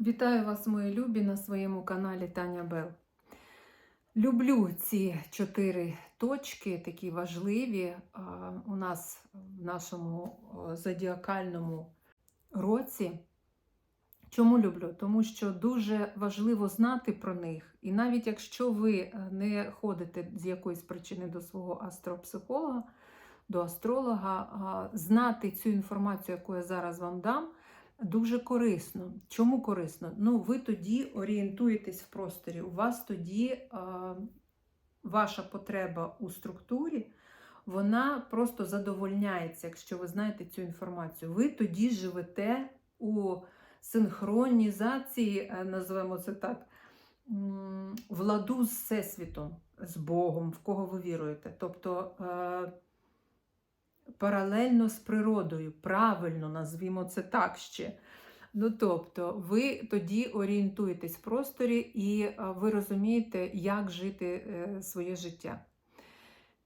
Вітаю вас, мої любі, на своєму каналі Таня Бел. Люблю ці чотири точки, такі важливі у нас в нашому зодіакальному році. Чому люблю? Тому що дуже важливо знати про них. І навіть якщо ви е, не ходите з якоїсь причини до свого астропсихолога, до астролога, знати цю інформацію, яку я зараз вам дам, дуже корисно. Чому корисно? Ну, ви тоді орієнтуєтесь в просторі. У вас тоді е, ваша потреба у структурі, вона просто задовольняється, якщо ви знаєте цю інформацію. Ви тоді живете у синхронізації, е, називаємо це так, в ладу з Всесвітом, з Богом, в кого ви віруєте. Тобто е, паралельно з природою, правильно назвімо це так ще. Ну, тобто, ви тоді орієнтуєтесь в просторі і е, ви розумієте, як жити е, своє життя.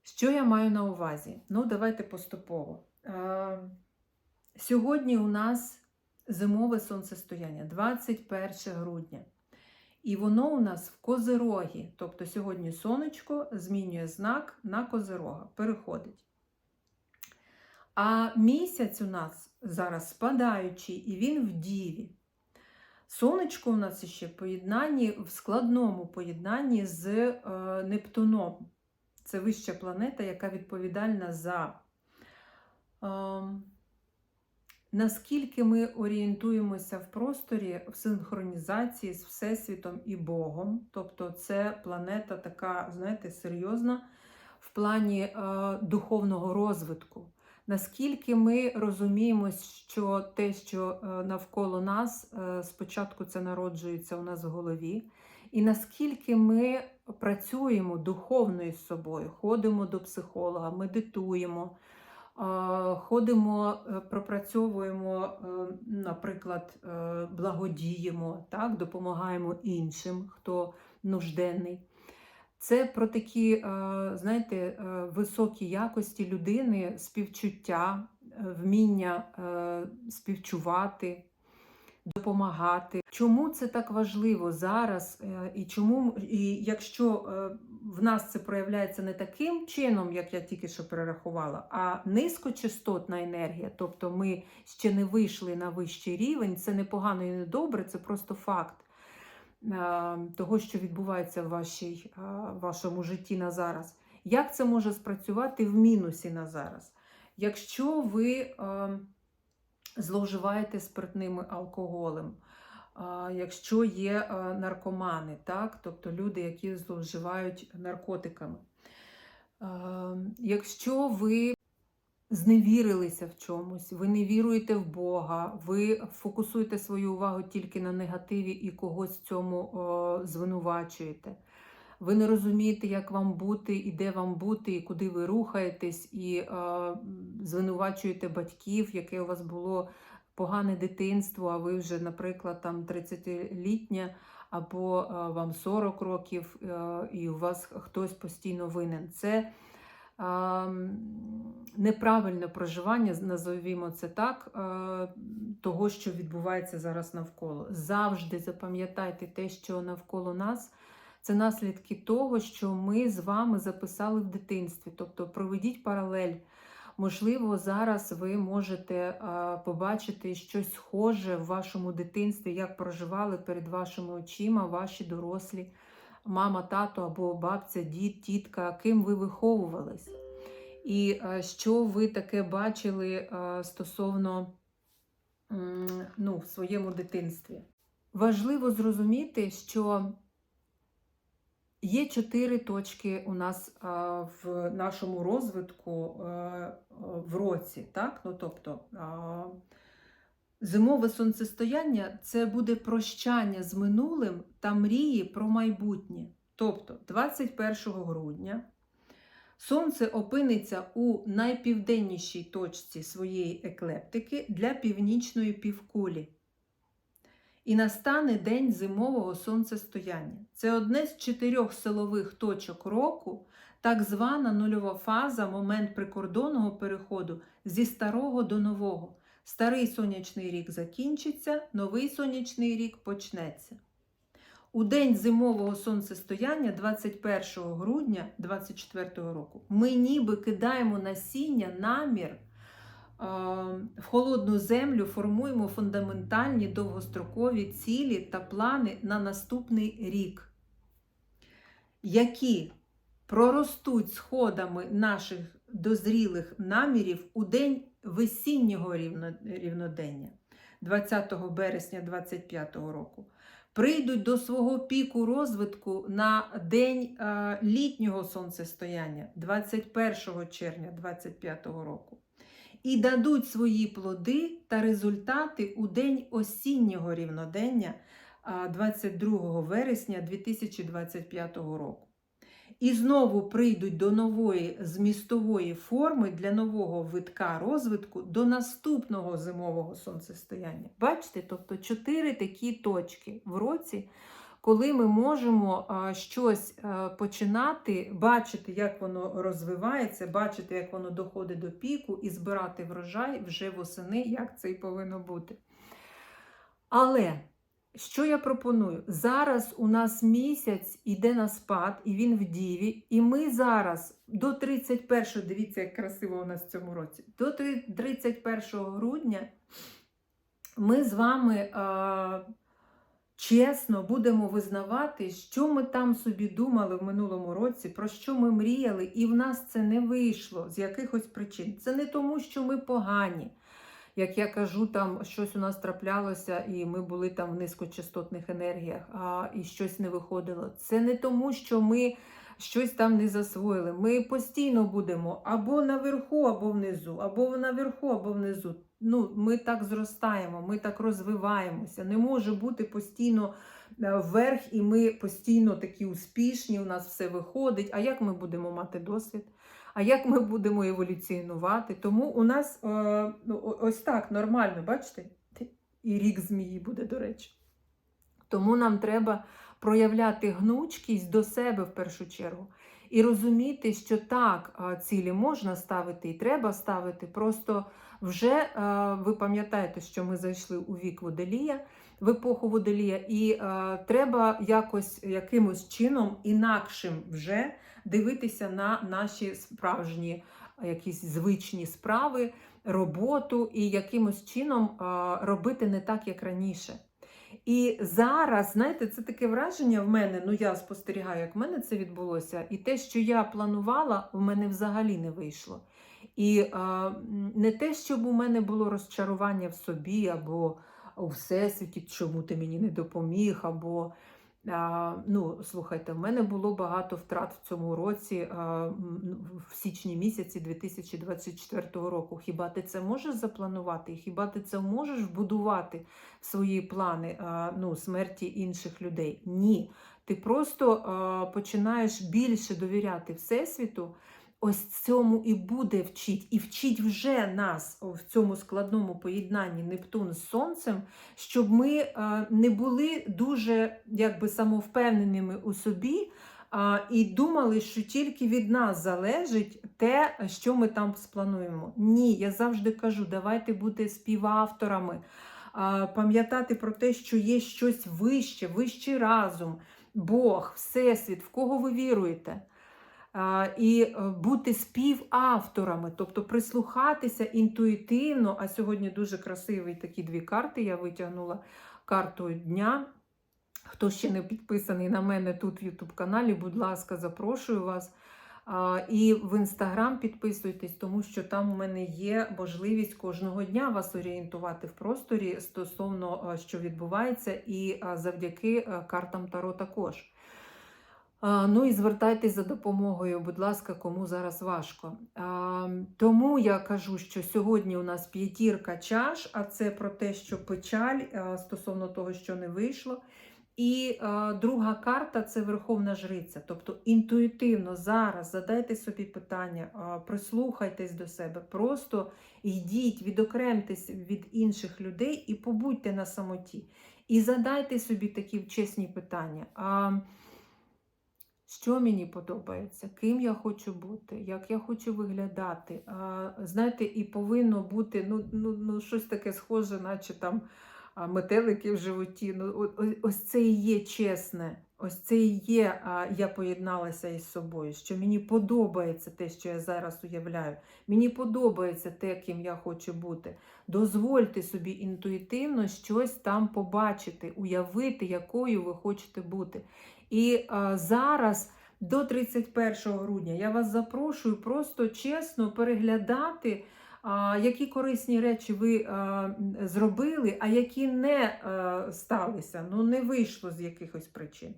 Що я маю на увазі? Ну, давайте поступово. Е, Сьогодні у нас зимове сонцестояння, 21 грудня. І воно у нас в Козирогі. Тобто сьогодні сонечко змінює знак на Козирога, переходить. А місяць у нас зараз спадаючий, і він в діві. Сонечко у нас ще в поєднанні, в складному поєднанні з е, Нептуном. Це вища планета, яка відповідальна за е, наскільки ми орієнтуємося в просторі в синхронізації з Всесвітом і Богом. Тобто це планета така, знаєте, серйозна в плані е, духовного розвитку. Наскільки ми розуміємо, що те, що е, навколо нас, е, спочатку це народжується у нас в голові, і наскільки ми працюємо духовно із собою, ходимо до психолога, медитуємо, е, ходимо, пропрацьовуємо, наприклад, благодіємо, так, допомагаємо іншим, хто нужденний. Це про такі, е, знаєте, е, високі якості людини, співчуття, е, вміння співчувати, допомагати. Чому це так важливо зараз? І чому, і якщо в нас це проявляється не таким чином, як я тільки що перерахувала, а низькочастотна енергія, тобто ми ще не вийшли на вищий рівень, це не погано і не добре, це просто факт того, що відбувається в вашій, е, вашому житті на зараз. Як це може спрацювати в мінусі на зараз? Якщо ви е, зловживаєте спиртним алкоголем, е, якщо є е, наркомани, так? тобто люди, які зловживають наркотиками, е, якщо ви зневірилися в чомусь, ви не віруєте в Бога, ви фокусуєте свою увагу тільки на негативі і когось в цьому о, звинувачуєте. Ви не розумієте, як вам бути, і де вам бути, і куди ви рухаєтесь, і е, звинувачуєте батьків, яке у вас було погане дитинство, а ви вже, наприклад, там 30-літня, або е, вам 40 років, е, і у вас хтось постійно винен. Це неправильне проживання, назовімо це так, того, що відбувається зараз навколо. Завжди запам'ятайте те, що навколо нас. Це наслідки того, що ми з вами записали в дитинстві. Тобто проведіть паралель. Можливо, зараз ви можете побачити щось схоже в вашому дитинстві, як проживали перед вашими очима ваші дорослі мама, тато або бабця, дід, тітка, ким ви виховувались. І е, що ви таке бачили е, стосовно ну, в своєму дитинстві. Важливо зрозуміти, що є чотири точки у нас е, в нашому розвитку в році. Так? Ну, тобто, Зимове сонцестояння це буде прощання з минулим та мрії про майбутнє. Тобто, 21 грудня Сонце опиниться у найпівденнішій точці своєї еклептики для північної півкулі. І настане день зимового сонцестояння. Це одне з чотирьох силових точок року, так звана нульова фаза, момент прикордонного переходу зі старого до нового. Старий сонячний рік закінчиться, новий сонячний рік почнеться. У день зимового сонцестояння 21 грудня 2024 року ми ніби кидаємо насіння, намір е, в холодну землю, формуємо фундаментальні довгострокові цілі та плани на наступний рік, які проростуть сходами наших дозрілих намірів у день весіннього рівнодення 20 березня 2025 року прийдуть до свого піку розвитку на день е, літнього сонцестояння 21 червня 2025 року і дадуть свої плоди та результати у день осіннього рівнодення е, 22 вересня 2025 року. І знову прийдуть до нової змістової форми для нового витка розвитку до наступного зимового сонцестояння. Бачите, тобто чотири такі точки в році, коли ми можемо щось починати, бачити, як воно розвивається, бачити, як воно доходить до піку, і збирати врожай вже восени, як це і повинно бути. Але що я пропоную? Зараз у нас місяць іде на спад, і він в діві. І ми зараз до 31, дивіться, як красиво у нас в цьому році, до 31 грудня ми з вами а, чесно будемо визнавати, що ми там собі думали в минулому році, про що ми мріяли, і в нас це не вийшло з якихось причин. Це не тому, що ми погані як я кажу, там щось у нас траплялося, і ми були там в низькочастотних енергіях, а і щось не виходило. Це не тому, що ми щось там не засвоїли. Ми постійно будемо або наверху, або внизу, або наверху, або внизу. Ну, Ми так зростаємо, ми так розвиваємося. Не може бути постійно е, вверх, і ми постійно такі успішні, у нас все виходить. А як ми будемо мати досвід? А як ми будемо еволюціонувати? Тому у нас е, ну, ось так нормально, бачите? І рік змії буде, до речі. Тому нам треба проявляти гнучкість до себе в першу чергу. І розуміти, що так, цілі можна ставити і треба ставити. Просто вже е, ви пам'ятаєте, що ми зайшли у вік водолія, в епоху водолія, і е, треба якось якимось чином інакшим вже дивитися на наші справжні якісь звичні справи, роботу і якимось чином а, робити не так, як раніше. І зараз, знаєте, це таке враження в мене, ну я спостерігаю, як в мене це відбулося, і те, що я планувала, в мене взагалі не вийшло. І а, не те, щоб у мене було розчарування в собі, або у всесвіті, чому ти мені не допоміг, або а, ну, слухайте, в мене було багато втрат в цьому році, а, в січні місяці 2024 року. Хіба ти це можеш запланувати? Хіба ти це можеш вбудувати в свої плани а, ну, смерті інших людей? Ні. Ти просто а, починаєш більше довіряти Всесвіту. Ось цьому і буде вчить, і вчить вже нас в цьому складному поєднанні Нептун з Сонцем, щоб ми е, не були дуже якби самовпевненими у собі і думали, що тільки від нас залежить те, що ми там сплануємо. Ні, я завжди кажу, давайте бути співавторами, пам'ятати про те, що є щось вище, вищий разум, Бог, Всесвіт, в кого ви віруєте. І е, бути співавторами, тобто прислухатися інтуїтивно. А сьогодні дуже красиві такі дві карти я витягнула карту дня. Хто ще не підписаний на мене тут в YouTube каналі, будь ласка, запрошую вас. І в інстаграм підписуйтесь, тому що там у мене є можливість кожного дня вас орієнтувати в просторі стосовно що відбувається, і завдяки картам Таро також. Ну і звертайтесь за допомогою, будь ласка, кому зараз важко. Тому я кажу, що сьогодні у нас п'ятірка чаш, а це про те, що печаль стосовно того, що не вийшло. І друга карта це Верховна Жриця. Тобто інтуїтивно зараз задайте собі питання, прислухайтесь до себе, просто йдіть, відокремтесь від інших людей і побудьте на самоті. І задайте собі такі чесні питання. Що мені подобається, ким я хочу бути, як я хочу виглядати. А, знаєте, і повинно бути ну, ну, ну, щось таке схоже, наче там метелики в животі. Ну, ось це і є чесне. Ось це і є, а, я поєдналася із собою, що мені подобається те, що я зараз уявляю. Мені подобається те, ким я хочу бути. Дозвольте собі інтуїтивно щось там побачити, уявити, якою ви хочете бути. І а, зараз, до 31 грудня, я вас запрошую просто чесно переглядати, а, які корисні речі ви а, зробили, а які не а, сталися, ну не вийшло з якихось причин.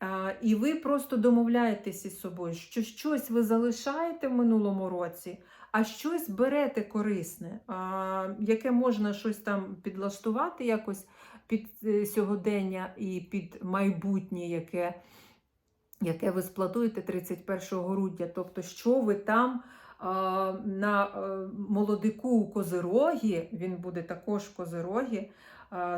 А, І ви просто домовляєтесь із собою, що щось ви залишаєте в минулому році, а щось берете корисне, яке можна щось там підлаштувати якось під е, сьогодення і під майбутнє, яке, яке ви сплануєте 31 грудня. Тобто, що ви там на е, молодику у Козирогі, він буде також в Козирогі.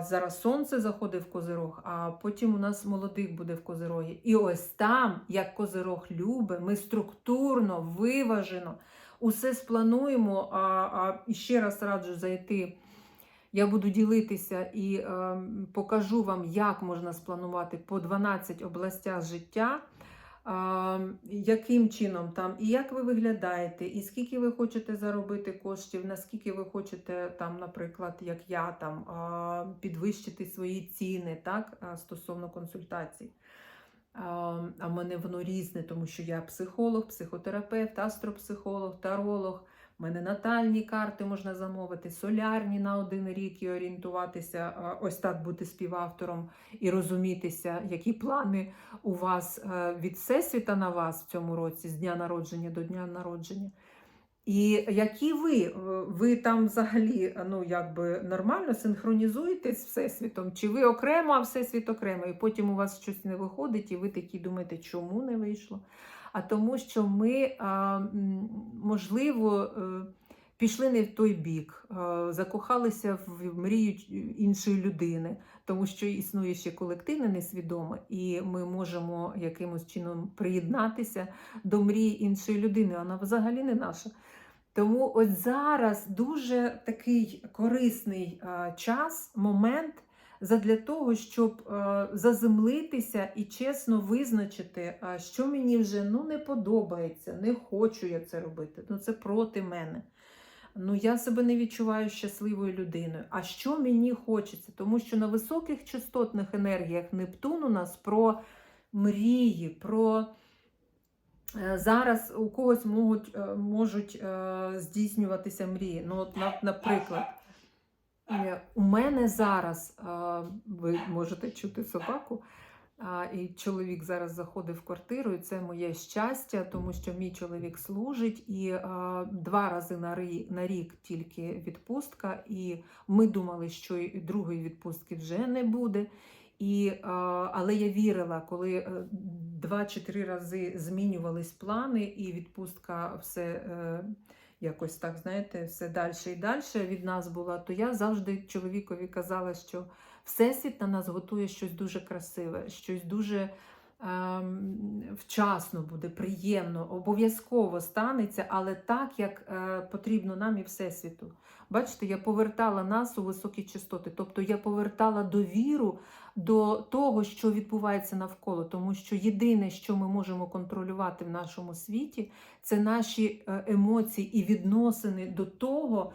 Зараз сонце заходить в Козирог, а потім у нас молодик буде в Козирогі. І ось там, як Козирог любить, ми структурно, виважено усе сплануємо. А, а і ще раз раджу зайти. Я буду ділитися і е, покажу вам, як можна спланувати по 12 областях життя, е, яким чином там, і як ви виглядаєте, і скільки ви хочете заробити коштів, наскільки ви хочете, там, наприклад, як я, там, е, підвищити свої ціни так, е, стосовно консультацій. А а в мене воно різне, тому що я психолог, психотерапевт, астропсихолог, таролог. У мене натальні карти можна замовити, солярні на один рік і орієнтуватися, ось так бути співавтором і розумітися, які плани у вас е, від всесвіта на вас в цьому році, з дня народження до дня народження. І які ви, Е, ви там взагалі ну, якби нормально синхронізуєтесь з Всесвітом, чи ви окремо, а Всесвіт окремо, і потім у вас щось не виходить, і ви такі думаєте, чому не вийшло? А тому, що ми, можливо, е, пішли не в той бік, е, закохалися в мрію іншої людини, тому що існує ще колективне несвідоме, і ми можемо якимось чином приєднатися до мрії іншої людини. Вона взагалі не наша. Тому ось зараз дуже такий корисний е, час, момент задля того, щоб е, заземлитися і чесно визначити, е, що мені вже ну, не подобається, не хочу я це робити. Ну це проти мене. Ну, я себе не відчуваю щасливою людиною. А що мені хочеться? Тому що на високих частотних енергіях Нептун у нас про мрії, про Е, Зараз у когось можуть, можуть здійснюватися мрії. Ну, от, наприклад, у мене зараз, ви можете чути собаку, і чоловік зараз заходить в квартиру, і це моє щастя, тому що мій чоловік служить, і два рази на, рік тільки відпустка. І ми думали, що і другої відпустки вже не буде. І, але я вірила, коли е, два чи три рази змінювались плани, і відпустка все е, якось так, знаєте, все далі і далі від нас була, то я завжди чоловікові казала, що Всесвіт на нас готує щось дуже красиве, щось дуже вчасно буде, приємно, обов'язково станеться, але так, як е, потрібно нам і Всесвіту. Бачите, я повертала нас у високі частоти, тобто я повертала довіру до того, що відбувається навколо, тому що єдине, що ми можемо контролювати в нашому світі, це наші е, емоції і відносини до того,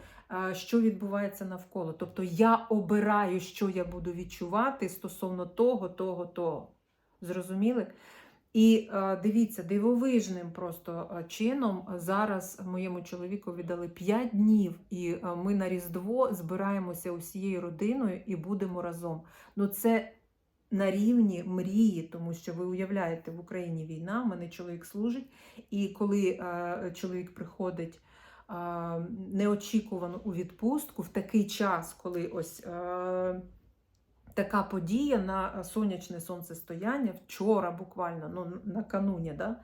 е, що відбувається навколо. Тобто я обираю, що я буду відчувати стосовно того, того, того. Зрозуміли? І е, дивіться, дивовижним просто е, чином е, зараз моєму чоловіку віддали 5 днів, і ми на Різдво збираємося усією родиною і будемо разом. Ну це на рівні мрії, тому що ви уявляєте, в Україні війна, в мене чоловік служить, і коли чоловік приходить неочікувано у відпустку в такий час, коли ось. Е, Така подія на сонячне сонцестояння вчора, буквально, ну накануні, да?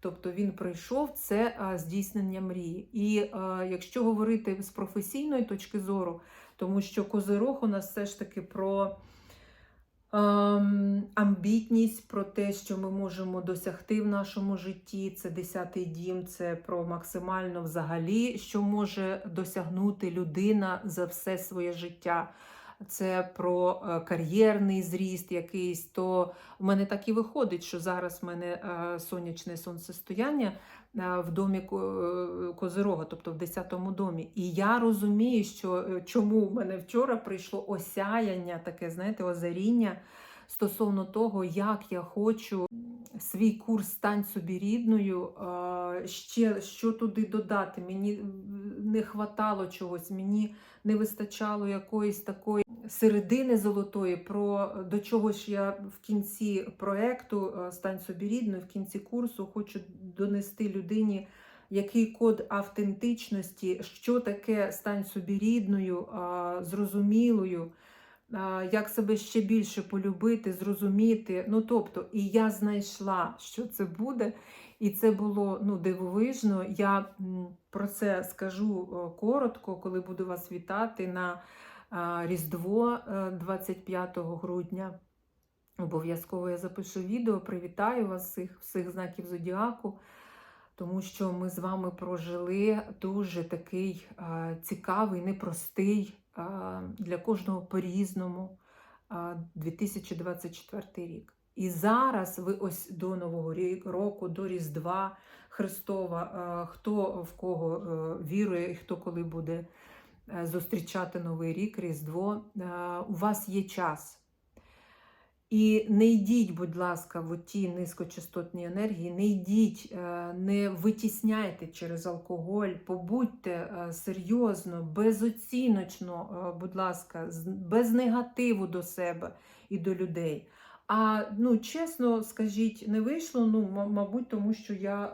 тобто він прийшов це здійснення мрії. І а, якщо говорити з професійної точки зору, тому що козирог у нас все ж таки про ем, амбітність про те, що ми можемо досягти в нашому житті. Це десятий дім, це про максимально взагалі, що може досягнути людина за все своє життя. Це про е, кар'єрний зріст якийсь. То в мене так і виходить, що зараз в мене е, сонячне сонцестояння е, в домі Ко- Козирога, тобто в 10-му домі. І я розумію, що чому в мене вчора прийшло осяяння, таке, знаєте, озаріння стосовно того, як я хочу свій курс стань собі рідною, ще що туди додати. Мені не хватало чогось, мені не вистачало якоїсь такої середини золотої, про до чого ж я в кінці проекту е, Стань собі рідною, в кінці курсу хочу донести людині. Який код автентичності, що таке стань собі рідною, зрозумілою, як себе ще більше полюбити, зрозуміти. Ну, тобто, і я знайшла, що це буде, і це було ну, дивовижно. Я про це скажу е, коротко, коли буду вас вітати на Різдво е, 25 грудня. Обов'язково я запишу відео, привітаю вас всіх, всіх знаків зодіаку, тому що ми з вами прожили дуже такий цікавий, непростий для кожного по-різному 2024 рік. І зараз ви ось до Нового року, до Різдва Христова, хто в кого е, вірує і хто коли буде е, зустрічати Новий рік, Різдво, е, у вас є час. І не йдіть, будь ласка, в ті низькочастотні енергії, не йдіть, е, не витісняйте через алкоголь, побудьте е, серйозно, безоціночно, е, будь ласка, без негативу до себе і до людей. А ну, чесно скажіть, не вийшло, ну, мабуть, тому що я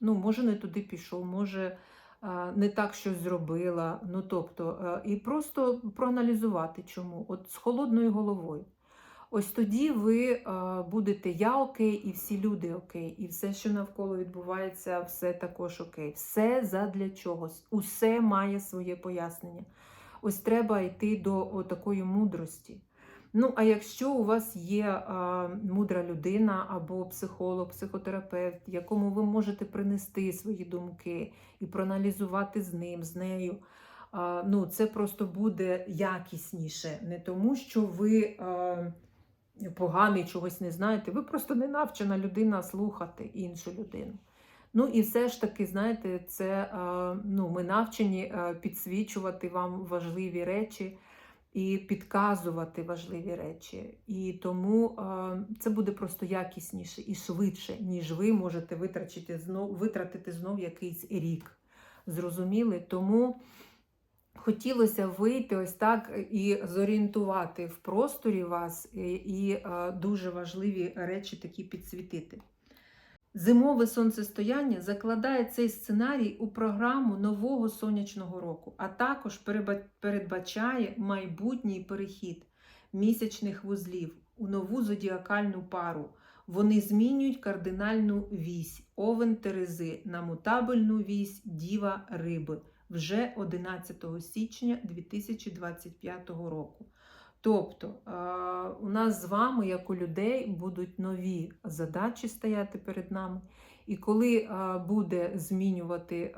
ну, може не туди пішов, може не так щось зробила. Ну, тобто, і просто проаналізувати, чому. От з холодною головою. Ось тоді ви е, будете я окей, і всі люди окей, і все, що навколо відбувається, все також окей. Все задля чогось. Усе має своє пояснення. Ось треба йти до такої мудрості. Ну, а якщо у вас є е, мудра людина або психолог, психотерапевт, якому ви можете принести свої думки і проаналізувати з ним, з нею, е, ну, це просто буде якісніше. Не тому, що ви. Е, поганий, чогось не знаєте, ви просто не навчена людина слухати іншу людину. Ну і все ж таки, знаєте, це е, ну, ми навчені е, підсвічувати вам важливі речі і підказувати важливі речі. І тому е, це буде просто якісніше і швидше, ніж ви можете витратити знов, витратити знов якийсь рік. Зрозуміли? Тому хотілося вийти ось так і зорієнтувати в просторі вас, і, і е, дуже важливі речі такі підсвітити. Зимове сонцестояння закладає цей сценарій у програму нового сонячного року, а також передбачає майбутній перехід місячних вузлів у нову зодіакальну пару. Вони змінюють кардинальну вісь Овен Терези на мутабельну вісь Діва Риби вже 11 січня 2025 року. Тобто е, у нас з вами, як у людей, будуть нові задачі стояти перед нами. І коли е, буде змінювати е,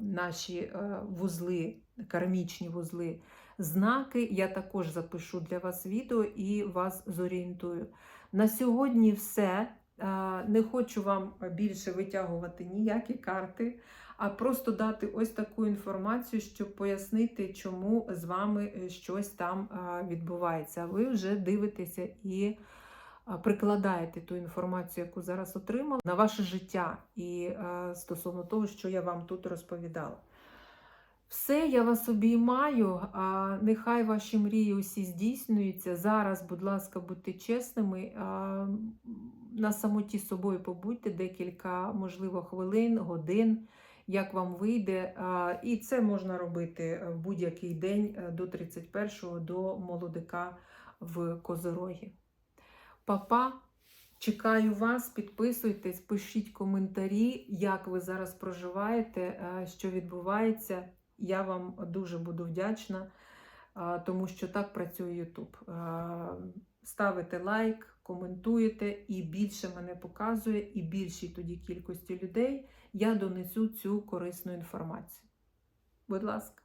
наші вузли, кармічні вузли, знаки, я також запишу для вас відео і вас зорієнтую. На сьогодні все. Не хочу вам більше витягувати ніякі карти, а просто дати ось таку інформацію, щоб пояснити, чому з вами е, щось там відбувається. Ви вже дивитеся і прикладаєте ту інформацію, яку зараз отримали, на ваше життя і стосовно того, що я вам тут розповідала. Все, я вас обіймаю, нехай ваші мрії усі здійснюються. Зараз, будь ласка, будьте чесними. На самоті з собою побудьте декілька, можливо, хвилин, годин, як вам вийде. І це можна робити в будь-який день е, до 31-го, до молодика в Козорогі. Папа, чекаю вас, підписуйтесь, пишіть коментарі, як ви зараз проживаєте, е, що відбувається. Я вам дуже буду вдячна тому що так працює YouTube. Ставите лайк, коментуєте, і більше мене показує, і більшій тоді кількості людей я донесу цю корисну інформацію. Будь ласка.